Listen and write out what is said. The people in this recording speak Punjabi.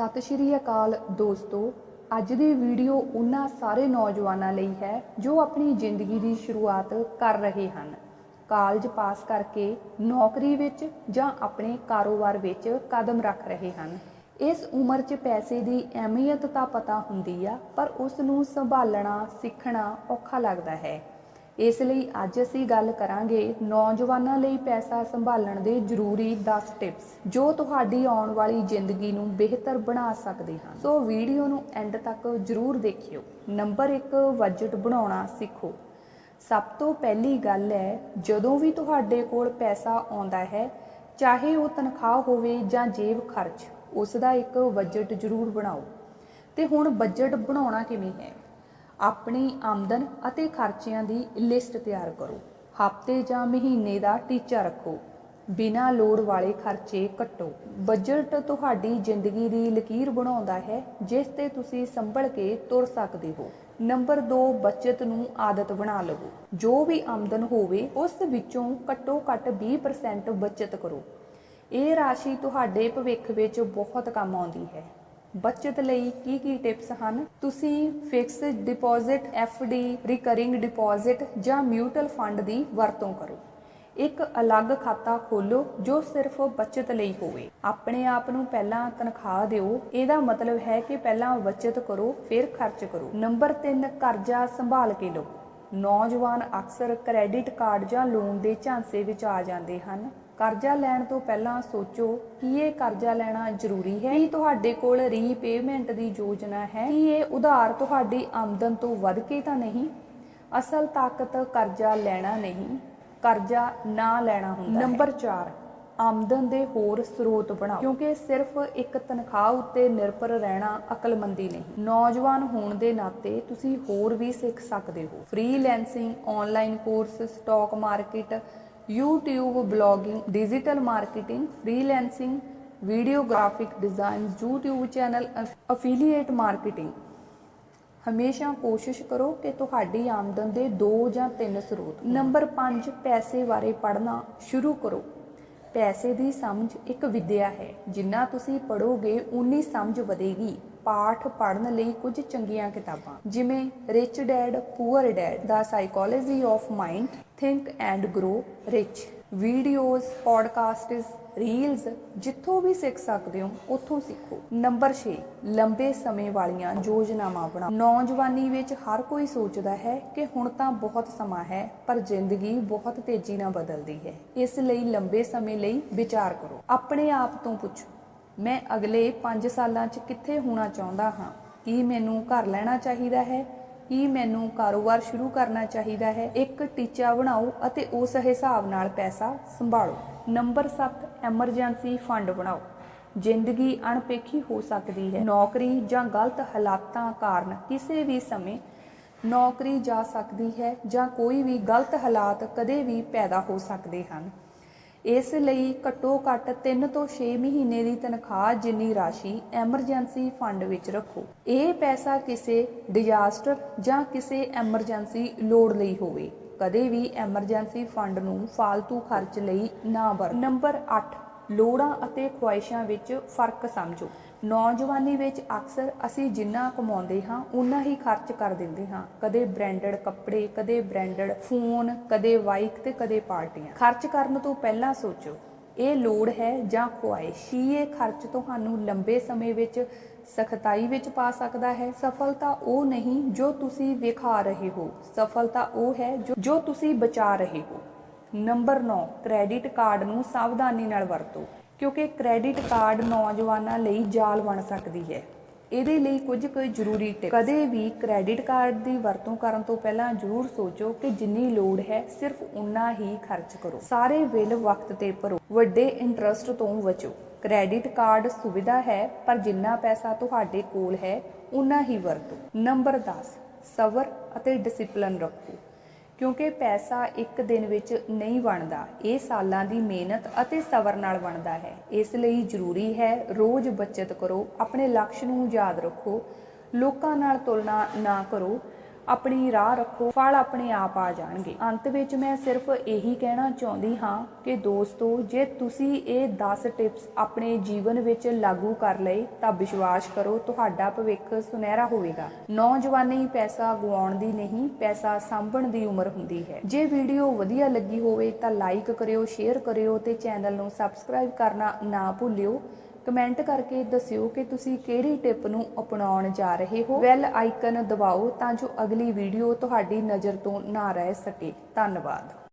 ਸਤਿ ਸ਼੍ਰੀ ਅਕਾਲ ਦੋਸਤੋ। ਅੱਜ ਦੀ ਵੀਡੀਓ ਉਹਨਾਂ ਸਾਰੇ ਨੌਜਵਾਨਾਂ ਲਈ ਹੈ ਜੋ ਆਪਣੀ ਜ਼ਿੰਦਗੀ ਦੀ ਸ਼ੁਰੂਆਤ ਕਰ ਰਹੇ ਹਨ। ਕਾਲਜ ਪਾਸ ਕਰਕੇ ਨੌਕਰੀ ਵਿੱਚ ਜਾਂ ਆਪਣੇ ਕਾਰੋਬਾਰ ਵਿੱਚ ਕਦਮ ਰੱਖ ਰਹੇ ਹਨ। ਇਸ ਉਮਰ 'ਚ ਪੈਸੇ ਦੀ ਅਹਿਮੀਅਤ ਤਾਂ ਪਤਾ ਹੁੰਦੀ ਆ, ਪਰ ਉਸ ਨੂੰ ਸੰਭਾਲਣਾ, ਸਿੱਖਣਾ ਔਖਾ ਲੱਗਦਾ ਹੈ। ਇਸ ਲਈ ਅੱਜ ਅਸੀਂ ਗੱਲ ਕਰਾਂਗੇ ਨੌਜਵਾਨਾਂ ਲਈ ਪੈਸਾ ਸੰਭਾਲਣ ਦੇ ਜ਼ਰੂਰੀ 10 ਟਿਪਸ ਜੋ ਤੁਹਾਡੀ ਆਉਣ ਵਾਲੀ ਜ਼ਿੰਦਗੀ ਨੂੰ ਬਿਹਤਰ ਬਣਾ ਸਕਦੇ ਹਨ। ਸੋ ਵੀਡੀਓ ਨੂੰ ਐਂਡ ਤੱਕ ਜ਼ਰੂਰ ਦੇਖਿਓ। ਨੰਬਰ 1 ਬਜਟ ਬਣਾਉਣਾ ਸਿੱਖੋ। ਸਭ ਤੋਂ ਪਹਿਲੀ ਗੱਲ ਹੈ, ਜਦੋਂ ਵੀ ਤੁਹਾਡੇ ਕੋਲ ਪੈਸਾ ਆਉਂਦਾ ਹੈ, ਚਾਹੇ ਉਹ ਤਨਖਾਹ ਹੋਵੇ ਜਾਂ ਜੇਬ ਖਰਚ ਉਸ ਦਾ ਇੱਕ ਬਜਟ ਜ਼ਰੂਰ ਬਣਾਓ। ਤੇ ਹੁਣ ਬਜਟ ਬਣਾਉਣਾ ਕਿਵੇਂ ਹੈ? ਆਪਣੀ ਆਮਦਨ ਅਤੇ ਖਰਚਿਆਂ ਦੀ ਲਿਸਟ ਤਿਆਰ ਕਰੋ। ਹਫ਼ਤੇ ਜਾਂ ਮਹੀਨੇ ਦਾ ਟੀਚਾ ਰੱਖੋ। ਬਿਨਾਂ ਲੋੜ ਵਾਲੇ ਖਰਚੇ ਕੱਟੋ। ਬਜਟ ਤੁਹਾਡੀ ਜ਼ਿੰਦਗੀ ਦੀ ਲਕੀਰ ਬਣਾਉਂਦਾ ਹੈ, ਜਿਸ ਤੇ ਤੁਸੀਂ ਸੰਭਲ ਕੇ ਤੁਰ ਸਕਦੇ ਹੋ। ਨੰਬਰ 2 ਬਚਤ ਨੂੰ ਆਦਤ ਬਣਾ ਲਵੋ। ਜੋ ਵੀ ਆਮਦਨ ਹੋਵੇ, ਉਸ ਵਿੱਚੋਂ ਘੱਟੋ ਘੱਟ 20% ਬਚਤ ਕਰੋ। ਇਹ ਰਾਸ਼ੀ ਤੁਹਾਡੇ ਭਵਿੱਖ ਵਿੱਚ ਬਹੁਤ ਕੰਮ ਆਉਂਦੀ ਹੈ। ਬਚਤ ਲਈ ਕੀ ਕੀ ਟਿਪਸ ਹਨ? ਤੁਸੀਂ fixed deposit D recurring deposit ਜਾਂ ਮਿਊਚੁਅਲ ਫੰਡ ਦੀ ਵਰਤੋਂ ਕਰੋ। ਇੱਕ ਅਲੱਗ ਖਾਤਾ ਖੋਲੋ ਜੋ ਸਿਰਫ ਬਚਤ ਲਈ ਹੋਵੇ। ਆਪਣੇ ਆਪ ਨੂੰ ਪਹਿਲਾਂ ਤਨਖਾਹ ਦਿਓ। ਇਹਦਾ ਮਤਲਬ ਹੈ ਕਿ ਪਹਿਲਾਂ ਬਚਤ ਕਰੋ, ਫਿਰ ਖਰਚ ਕਰੋ। ਨੰਬਰ 3 ਕਰਜ਼ਾ ਸੰਭਾਲ ਕੇ ਲਓ। ਨੌਜਵਾਨ ਅਕਸਰ ਕ੍ਰੈਡਿਟ ਕਾਰਡ ਜਾਂ ਲੋਨ ਦੇ ਝਾਂਸੇ ਵਿੱਚ ਆ ਜਾਂਦੇ ਹਨ। ਕਰਜ਼ਾ ਲੈਣ ਤੋਂ ਪਹਿਲਾਂ ਸੋਚੋ ਕਿ ਇਹ ਕਰਜ਼ਾ ਲੈਣਾ ਜ਼ਰੂਰੀ ਹੈ। ਕੀ ਤੁਹਾਡੇ ਕੋਲ ਰੀਪੇਮੈਂਟ ਦੀ ਯੋਜਨਾ ਹੈ? ਕੀ ਇਹ ਉਧਾਰ ਤੁਹਾਡੀ ਆਮਦਨ ਤੋਂ ਵੱਧ ਕੇ ਤਾਂ ਨਹੀਂ? ਅਸਲ ਤਾਕਤ ਕਰਜ਼ਾ ਲੈਣਾ ਨਹੀਂ, ਕਰਜ਼ਾ ਨਾ ਲੈਣਾ ਹੁੰਦਾ ਨੰਬਰ 4 ਆਮਦਨ ਦੇ ਹੋਰ ਸਰੋਤ ਬਣਾਓ। ਕਿਉਂਕਿ ਸਿਰਫ ਇੱਕ ਤਨਖਾਹ ਉੱਤੇ ਨਿਰਭਰ ਰਹਿਣਾ ਅਕਲਮੰਦੀ ਨਹੀਂ। ਨੌਜਵਾਨ ਹੋਣ ਦੇ ਨਾਤੇ ਤੁਸੀਂ ਹੋਰ ਵੀ ਸਿੱਖ ਸਕਦੇ ਹੋ। Freelancing online course stock market YouTube blogging digital marketing freelancing videographic design YouTube channel affiliate marketing ਹਮੇਸ਼ਾ ਕੋਸ਼ਿਸ਼ ਕਰੋ ਕਿ ਤੁਹਾਡੀ ਆਮਦਨ ਦੇ 2 ਜਾਂ 3 ਸਰੋਤ। ਨੰਬਰ 5 ਪੈਸੇ ਬਾਰੇ ਪੜ੍ਹਨਾ ਸ਼ੁਰੂ ਕਰੋ। ਪੈਸੇ ਦੀ ਸਮਝ ਇੱਕ ਵਿੱਦਿਆ ਹੈ। ਜਿੰਨਾ ਤੁਸੀਂ ਪੜੋਗੇ ਉਨੀ ਸਮਝ ਵਧੇਗੀ। ਪਾਠ ਪੜ੍ਹਨ ਲਈ ਕੁਝ ਚੰਗੀਆਂ ਕਿਤਾਬਾਂ, ਜਿਵੇਂ rich dad poor dad the psychology of mind think and grow rich videos podcasts reels ਜਿੱਥੋਂ ਵੀ ਸਿੱਖ ਸਕਦੇ ਹੋ, ਉੱਥੋਂ ਸਿੱਖੋ। ਨੰਬਰ 6 ਲੰਬੇ ਸਮੇਂ ਵਾਲੀਆਂ ਯੋਜਨਾਵਾਂ ਬਣਾਓ। ਨੌਜਵਾਨੀ ਵਿੱਚ ਹਰ ਕੋਈ ਸੋਚਦਾ ਹੈ ਕਿ ਹੁਣ ਤਾਂ ਬਹੁਤ ਸਮਾਂ ਹੈ, ਪਰ ਜ਼ਿੰਦਗੀ ਬਹੁਤ ਤੇਜ਼ੀ ਨਾਲ ਬਦਲਦੀ ਹੈ। ਇਸ ਲਈ ਲੰਬੇ ਸਮੇਂ ਲਈ ਵਿਚਾਰ ਕਰੋ। ਆਪਣੇ ਆਪ ਤੋਂ ਪੁੱਛੋ ਮੈਂ ਅਗਲੇ 5 ਸਾਲਾਂ 'ਚ ਕਿੱਥੇ ਹੋਣਾ ਚਾਹੁੰਦਾ ਹਾਂ? ਕੀ ਮੈਨੂੰ ਘਰ ਲੈਣਾ ਚਾਹੀਦਾ ਹੈ? ਕੀ ਮੈਨੂੰ ਕਾਰੋਬਾਰ ਸ਼ੁਰੂ ਕਰਨਾ ਚਾਹੀਦਾ ਹੈ? ਇੱਕ ਟੀਚਾ ਬਣਾਓ ਅਤੇ ਉਸ ਹਿਸਾਬ ਨਾਲ ਪੈਸਾ ਸੰਭਾਲੋ। ਨੰਬਰ 7 ਐਮਰਜੈਂਸੀ ਫੰਡ ਬਣਾਓ। ਜ਼ਿੰਦਗੀ ਅਣਪੇਖੀ ਹੋ ਸਕਦੀ ਹੈ। ਨੌਕਰੀ ਜਾਂ ਗਲਤ ਹਾਲਾਤਾਂ ਕਾਰਨ ਕਿਸੇ ਵੀ ਸਮੇਂ ਨੌਕਰੀ ਜਾ ਸਕਦੀ ਹੈ ਜਾਂ ਕੋਈ ਵੀ ਗਲਤ ਹਾਲਾਤ ਕਦੇ ਵੀ ਪੈਦਾ ਹੋ ਸਕਦੇ ਹਨ। ਇਸ ਲਈ ਘੱਟੋ ਘੱਟ 3 ਤੋਂ 6 ਮਹੀਨੇ ਦੀ ਤਨਖਾਹ ਜਿੰਨੀ ਰਾਸ਼ੀ ਐਮਰਜੈਂਸੀ ਫੰਡ ਵਿੱਚ ਰੱਖੋ। ਇਹ ਪੈਸਾ ਕਿਸੇ ਡਿਜ਼ਾਸਟਰ ਜਾਂ ਕਿਸੇ ਐਮਰਜੈਂਸੀ ਲੋੜ ਲਈ ਹੋਵੇ। ਕਦੇ ਵੀ ਐਮਰਜੈਂਸੀ ਫੰਡ ਨੂੰ ਫालतू ਖਰਚ ਲਈ ਨਾ ਵਰਤੋ। ਨੰਬਰ 8 ਲੋੜਾਂ ਅਤੇ ਖੁਆਇਸ਼ਾਂ ਵਿੱਚ ਫ਼ਰਕ ਸਮਝੋ। ਨੌਜਵਾਨੀ ਵਿੱਚ ਅਕਸਰ ਅਸੀਂ ਜਿੰਨਾ ਕਮਾਉਂਦੇ ਹਾਂ ਉਨਾ ਹੀ ਖਰਚ ਕਰ ਦਿੰਦੇ ਹਾਂ। ਕਦੇ ਬ੍ਰਾਂਡਡ ਕੱਪੜੇ, ਕਦੇ ਬ੍ਰਾਂਡਡ ਫੋਨ ਕਦੇ ਬਾਈਕ ਤੇ ਕਦੇ ਪਾਰਟੀਆਂ। ਖਰਚ ਕਰਨ ਤੋਂ ਪਹਿਲਾਂ ਸੋਚੋ, ਇਹ ਲੋੜ ਹੈ ਜਾਂ ਖੁਆਇਸ਼? ਇਹ ਖਰਚ ਤੁਹਾਨੂੰ ਲੰਬੇ ਸਮੇਂ ਵਿੱਚ ਸਖਤਾਈ ਵਿੱਚ ਪਾ ਸਕਦਾ ਹੈ? ਸਫਲਤਾ ਉਹ ਨਹੀਂ ਜੋ ਤੁਸੀਂ ਵਿਖਾ ਰਹੇ ਹੋ। ਸਫਲਤਾ ਉਹ ਹੈ ਜੋ ਜੋ ਤੁਸੀਂ ਬਚਾ ਰਹੇ ਹੋ। ਨੰਬਰ 9 ਕ੍ਰੈਡਿਟ ਕਾਰਡ ਨੂੰ ਸਾਵਧਾਨੀ ਨਾਲ ਵਰਤੋ, ਕਿਉਂਕਿ ਕ੍ਰੈਡਿਟ ਕਾਰਡ ਨੌਜਵਾਨਾਂ ਲਈ ਜਾਲ ਬਣ ਸਕਦੀ ਹੈ। ਇਹਦੇ ਲਈ ਕੁਝ ਕੁ ਜ਼ਰੂਰੀ ਟਿਪਸ ਕਦੇ ਵੀ ਕ੍ਰੈਡਿਟ ਕਾਰਡ ਦੀ ਵਰਤੋਂ ਕਰਨ ਤੋਂ ਪਹਿਲਾਂ ਜ਼ਰੂਰ ਸੋਚੋ ਕਿ ਜਿੰਨੀ ਲੋੜ ਹੈ, ਸਿਰਫ ਉਨਾ ਹੀ ਖਰਚ ਕਰੋ। ਸਾਰੇ ਬਿੱਲ ਵਕਤ ਤੇ ਭਰੋ। ਵੱਡੇ ਇੰਟਰਸਟ ਤੋਂ ਬਚੋ। ਕ੍ਰੈਡਿਟ ਕਾਰਡ ਸੁਵਿਧਾ ਹੈ, ਪਰ ਜਿੰਨਾ ਪੈਸਾ ਤੁਹਾਡੇ ਕੋਲ ਹੈ ਉਨਾ ਹੀ ਵਰਤੋ। ਨੰਬਰ 10 ਸਬਰ ਅਤੇ ਡਿਸਪਲਿਨ ਰੱਖੋ। ਕਿਉਂਕਿ ਪੈਸਾ ਇੱਕ ਦਿਨ ਵਿੱਚ ਨਹੀਂ ਬਣਦਾ, ਇਹ ਸਾਲਾਂ ਦੀ ਮਿਹਨਤ ਅਤੇ ਸਬਰ ਨਾਲ ਬਣਦਾ ਹੈ। ਇਸ ਲਈ ਜ਼ਰੂਰੀ ਹੈ ਰੋਜ਼ ਬਚਤ ਕਰੋ, ਆਪਣੇ ਲਕਸ਼ ਨੂੰ ਯਾਦ ਰੱਖੋ, ਲੋਕਾਂ ਨਾਲ ਤੁਲਨਾ ਨਾ ਕਰੋ ਆਪਣੀ ਰਾਹ ਰੱਖੋ, ਫਲ ਆਪਣੇ ਆਪ ਆ ਜਾਣਗੇ। ਅੰਤ ਵਿੱਚ ਮੈਂ ਸਿਰਫ ਇਹੀ ਕਹਿਣਾ ਚਾਹੁੰਦੀ ਹਾਂ ਕਿ ਦੋਸਤੋ, ਜੇ ਤੁਸੀਂ ਇਹ 10 ਟਿਪਸ ਆਪਣੇ ਜੀਵਨ ਵਿੱਚ ਲਾਗੂ ਕਰ ਲਏ, ਤਾਂ ਵਿਸ਼ਵਾਸ ਕਰੋ ਤੁਹਾਡਾ ਭਵਿੱਖ ਸੁਨਹਿਰਾ ਹੋਵੇਗਾ। ਨੌਜਵਾਨੀ ਪੈਸਾ ਗਵਾਉਣ ਦੀ ਨਹੀਂ, ਪੈਸਾ ਸਾਂਭਣ ਦੀ ਉਮਰ ਹੁੰਦੀ ਹੈ। ਜੇ ਵੀਡੀਓ ਵਧੀਆ ਲੱਗੀ ਹੋਵੇ, ਤਾਂ ਲਾਈਕ ਕਰਿਓ ਸ਼ੇਅਰ ਕਰਿਓ ਤੇ ਚੈਨਲ ਨੂੰ ਸਬਸਕ੍ਰਾਈਬ ਕਰਨਾ ਨਾ ਭੁੱਲਿਓ। ਕਮੈਂਟ ਕਰਕੇ ਦੱਸਿਓ ਕਿ ਤੁਸੀਂ ਕਿਹੜੀ ਟਿਪ ਨੂੰ ਅਪਣਾਉਣ ਜਾ ਰਹੇ ਹੋ। ਬੈਲ ਆਈਕਨ ਦਬਾਓ ਤਾਂ ਜੋ ਅਗਲੀ ਵੀਡੀਓ ਤੁਹਾਡੀ ਨਜ਼ਰ ਤੋਂ ਨਾ ਰਹਿ ਸਕੇ। ਧੰਨਵਾਦ।